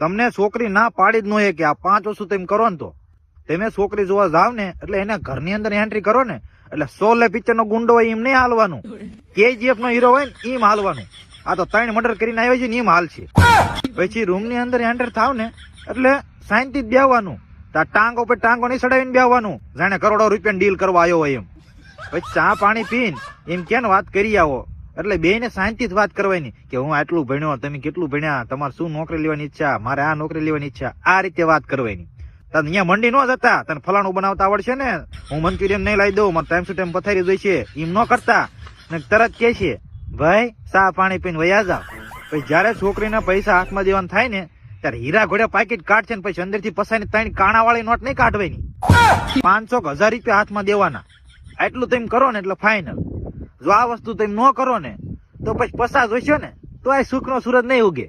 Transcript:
તમને છોકરી ના પાડી જ ન હોય કે આ પાંચ વસ્તુ તમે કરો ને તો. તમે છોકરી જોવા જાવ ને, એટલે એને ઘરની અંદર એન્ટ્રી કરો ને, એટલે સોલે પિક્ચર નો ગુંડો હોય એમ નહીં હાલવાનું. કેજીએફ નો હીરો હોય ને, એમ હાલવાનું. આ તો ત્રણ મર્ડર કરીને આવ્યો છે ને, એમ હાલ છે. પછી રૂમની અંદર એન્ટર થાવ ને, એટલે શાંતિ જ બેહવાનું. ટાંગ ઉપર ટાંગો નહીં ચડાવીને બેહવાનું. જાણે કરોડો રૂપિયા ડીલ કરવા આવ્યો હોય એમ. પછી ચા પાણી પીને, એમ કે ને વાત કરી આવો. એટલે બે ને શાંતિ વાત કરવાની કે હું આટલું ભણ્યો, તમે કેટલું ભણ્યા, તમારે શું નોકરી લેવાની ઈચ્છા, મારે આ નોકરી લેવાની ઈચ્છા, આ રીતે વાત કરવાની. તને અહીંયા મંડી ન જતા, તને ફલાણું બનાવતા આવડશે ને? હું મંચુરિયન નહીં લાવી દઉં મને ટાઈમ ટુ ટાઈમ પથારી જોઈશે, એમ ન કરતા. ને તરત કે છે, ભાઈ સા પાણી પીને વયા જાવ પછી જયારે છોકરીના પૈસા હાથમાં દેવાનું થાય ને, ત્યારે હીરા ઘોડે પાકીટ કાઢશે ને પછી અંદરથી પસાની ત્રણ કાણા વાળી નોટ નહીં કાઢવાની. પાંચસો હજાર રૂપિયા હાથમાં દેવાના. આટલું તમે કરો ને એટલે ફાઇનલ જો આ વસ્તુ તમે ન કરો ને, તો પછી પસાર જોઈશો ને, તો આ સુખ નો સુરત નહીં ઉગે.